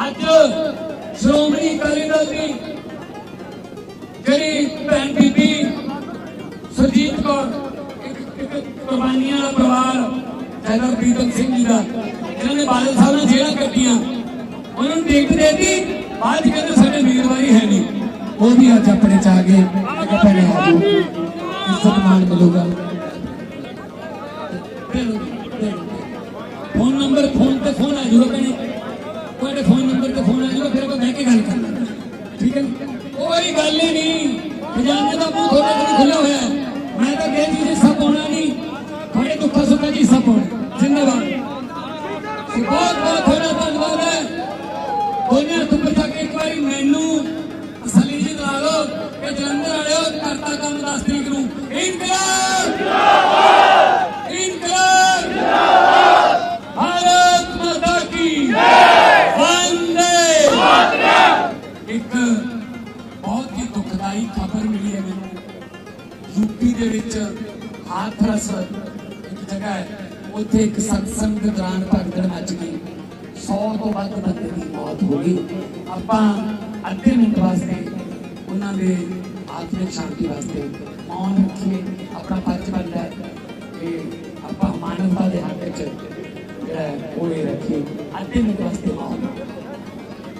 ਅੱਜ ਸ਼੍ਰੋਮਣੀ ਅਕਾਲੀ ਦਲ ਦੀ ਜਿਹੜੀ ਭੈਣ ਬੀਬੀ ਸੁਰਜੀਤ ਕੌਰ ਕੁਰਬਾਨੀਆਂ ਦਾ ਪਰਿਵਾਰ ਜਨਰਲ ਪ੍ਰੀਤਮ ਸਿੰਘ ਜੀ ਦਾ ਇਹਨਾਂ ਨੇ ਬਾਦਲ ਸਾਹਿਬ ਨੇ ਜੇਲ੍ਹਾਂ ਕੱਟੀਆਂ। ਉਹਨਾਂ ਨੂੰ ਟਿਕਟ ਦੇ ਦਿੱਤੀ, ਬਾਅਦ ਕਹਿੰਦੇ ਸਾਡੇ ਉਮੀਦਵਾਰੀ ਹੈ ਨਹੀਂ। ਉਹ ਵੀ ਅੱਜ ਆਪਣੇ ਚ ਆ ਗਏ ਮੈਂ ਆ ਜਾਓ ਇੱਜ਼ਤ ਮਿਲੂਗਾ। ਫੋਨ ਨੰਬਰ, ਫੋਨ ਤੇ ਫੋਨ ਆ ਜੂਗਾ ਭੈਣੇ। ਤੁਹਾਡੇ ਫੋਨ ਨੰਬਰ ਤੇ ਫੋਨ ਆ ਜੂਗਾ ਫਿਰ ਆਪਾਂ ਬਹਿ ਕੇ ਗੱਲ ਕਰ ਲਾਂਗੇ। ਠੀਕ ਹੈ ਜੀ? ਕੋਈ ਗੱਲ ਹੀ ਨਹੀਂ। ਖਜ਼ਾਨੇ ਦਾ ਮੂੰਹ ਤੁਹਾਡੇ ਕੋਲ ਖੁੱਲਿਆ ਹੋਇਆ ਮੈਂ ਤਾਂ ਕਿਹਾ ਜੀ ਹਿੱਸਾ ਪਾਉਣਾ ਨਹੀਂ। ਤੁਹਾਡੇ ਦੁੱਖਾਂ ਸੁੱਖਾਂ ਦੀ ਹਿੱਸਾ ਪਾਉਣਾ ਜ਼ਿੰਦਾਬਾਦ। ਬਹੁਤ ਬਹੁਤ ਤੁਹਾਡਾ ਧੰਨਵਾਦ ਹੈ। ਦੋਨੇ ਹੱਥ ਉੱਪਰ ਚੱਕ ਕੇ ਇੱਕ ਵਾਰੀ ਮੈਨੂੰ ਤਸੱਲੀ ਜੀ ਦਿਲਾ ਲਓ ਕਿ ਜਲੰਧਰ ਵਾਲਿਓ ਕਰਤਾ ਕੰਮ 10 ਤਰੀਕ ਨੂੰ। ਇਨਕਲਾਬ ਭਾਰਤ ਮਾਤਾ ਕੀ ਵੰਦੇ ਇੱਕ ਬਹੁਤ ਹੀ ਦੁਖਦਾਈ ਖਬਰ ਮਿਲੀ ਹੈ ਮੈਨੂੰ। ਯੂਪੀ ਦੇ ਵਿੱਚ ਹਾਥਰਸ ਇੱਕ ਜਗ੍ਹਾ ਹੈ, ਉੱਥੇ ਇੱਕ ਸਤਸੰਗ ਦੇ ਦੌਰਾਨ ਭਗਦੜ ਮੱਚ ਗਈ। 100 ਤੋਂ ਵੱਧ ਬੰਦੇ ਦੀ ਮੌਤ ਹੋ ਗਈ। ਆਪਾਂ ਅੱਧੇ ਮਿੰਟ ਵਾਸਤੇ ਉਹਨਾਂ ਦੇ ਆਤਮਿਕ ਸ਼ਾਂਤੀ ਵਾਸਤੇ ਮੌਨ ਰੱਖੀਏ। ਆਪਣਾ ਫਰਜ਼ ਬਣਦਾ ਹੈ ਕਿ ਆਪਾਂ ਮਾਨਵਤਾ ਦੇ ਹੱਕ 'ਚ ਜਿਹੜਾ ਉਹ ਰੱਖੀਏ। ਅੱਧੇ ਮਿੰਟ ਵਾਸਤੇ ਮੌਨ